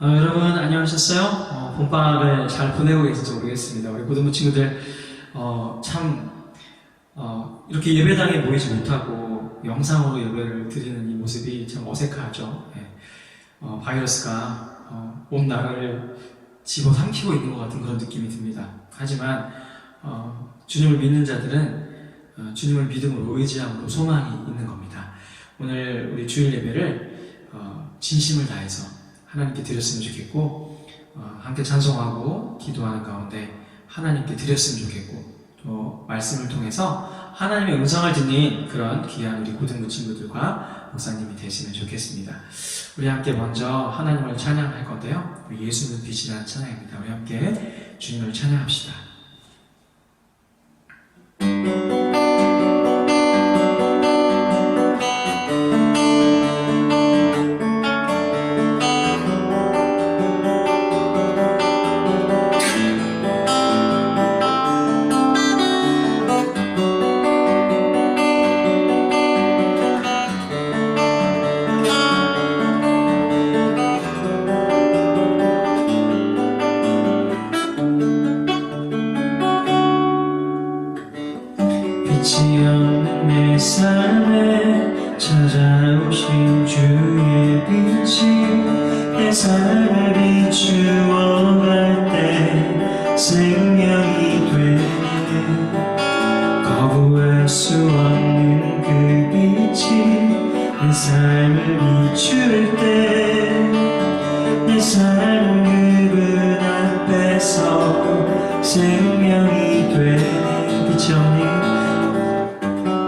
어, 여러분 안녕하셨어요? 어, 봄방학을 잘 보내고 계실지 모르겠습니다. 우리 고등부 친구들 어, 참 어, 이렇게 예배당에 모이지 못하고 영상으로 예배를 드리는 이 모습이 참 어색하죠. 예. 어, 바이러스가 어, 온 나라를 집어삼키고 있는 것 같은 그런 느낌이 듭니다. 하지만 어, 주님을 믿는 자들은 어, 주님을 믿음으로 의지함으로 소망이 있는 겁니다. 오늘 우리 주일 예배를 어, 진심을 다해서 하나님께 드렸으면 좋겠고 어, 함께 찬송하고 기도하는 가운데 하나님께 드렸으면 좋겠고 또 말씀을 통해서 하나님의 음성을 듣는 그런 귀한 우리 고등부 친구들과 목사님이 되시면 좋겠습니다. 우리 함께 먼저 하나님을 찬양할 건데요. 예수는 빛이라는 찬양입니다. 우리 함께 주님을 찬양합시다. 수 없는 그 빛이 내 삶을 비출 때내 삶은 그분 앞에서 생명이 되네. 빛이 없는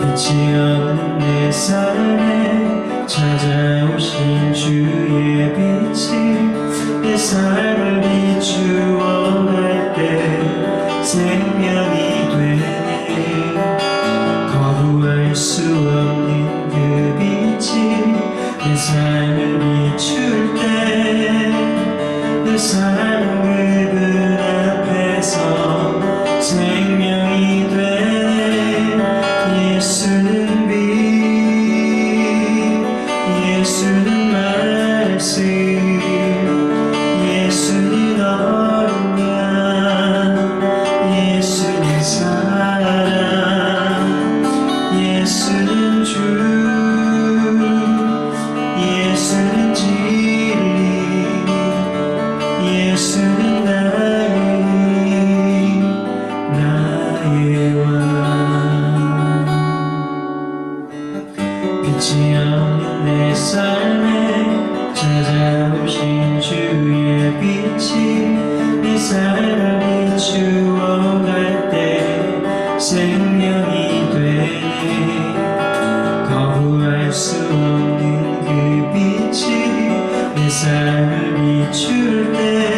빛이 없는 내 삶에 찾아오신 주의 빛이 내 삶을 빛이 내 삶을 비추어 갈때 생명이 되네 거부할 수 없는 그 빛이 내 삶을 비출 때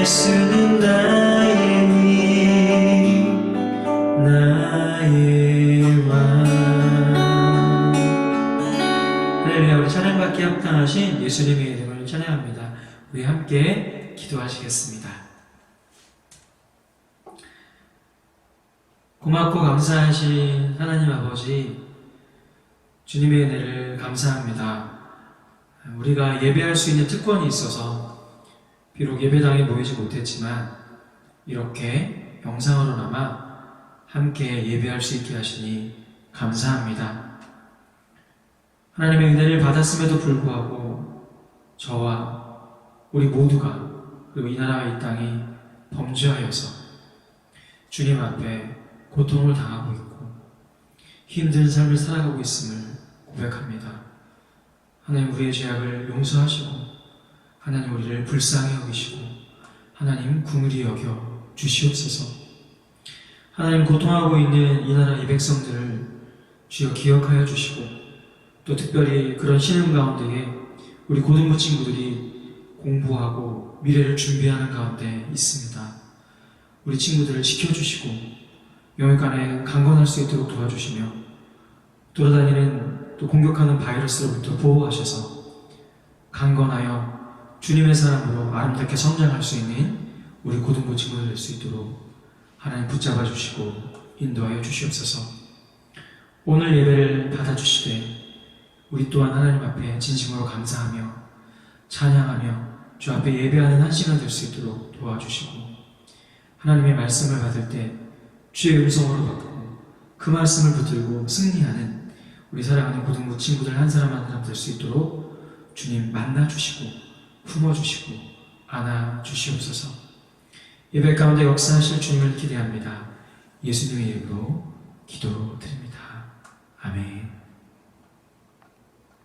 예수는 나의 힘 나의 왕. 예수님의 이름을 찬양합니다. 우리 함께 기도하시겠습니다. 고맙고 감사하신 하나님 아버지 주님의 은혜를 감사합니다 우리가 예배할 수 있는 특권이 있어서 비록 예배당에 모이지 못했지만 이렇게 영상으로나마 함께 예배할 수 있게 하시니 감사합니다. 하나님의 은혜를 받았음에도 불구하고 우리 모두가 그리고 이 나라와 이 땅이 범죄하여서 주님 앞에 고통을 당하고 있고 힘든 삶을 살아가고 있음을 고백합니다. 하나님 우리의 죄악을 용서하시고 하나님 우리를 불쌍히 여기시고 하나님 궁휼히 여겨 주시옵소서. 하나님 고통하고 있는 이 나라 이 백성들을 주여 기억하여 주시고 또 특별히 그런 신음 가운데에 우리 고등부 친구들이 공부하고 미래를 준비하는 가운데 있습니다. 우리 친구들을 지켜주시고 영육간에 강건할 수 있도록 도와주시며 돌아다니는 또 공격하는 바이러스로부터 보호하셔서 강건하여 주님의 사람으로 아름답게 성장할 수 있는 우리 고등부 친구들 될수 있도록 하나님 붙잡아 주시고 인도하여 주시옵소서. 오늘 예배를 받아주시되 우리 또한 하나님 앞에 진심으로 감사하며 찬양하며 주 앞에 예배하는 한 시간 될 수 있도록 도와주시고 하나님의 말씀을 받을 때 주의 음성으로 받고 그 말씀을 붙들고 승리하는 우리 사랑하는 고등부 친구들 한 사람 한 사람 될 수 있도록 주님 만나 주시고 품어 주시고 안아 주시옵소서. 예배 가운데 역사하실 주님을 기대합니다. 예수님의 이름으로 기도드립니다. 아멘.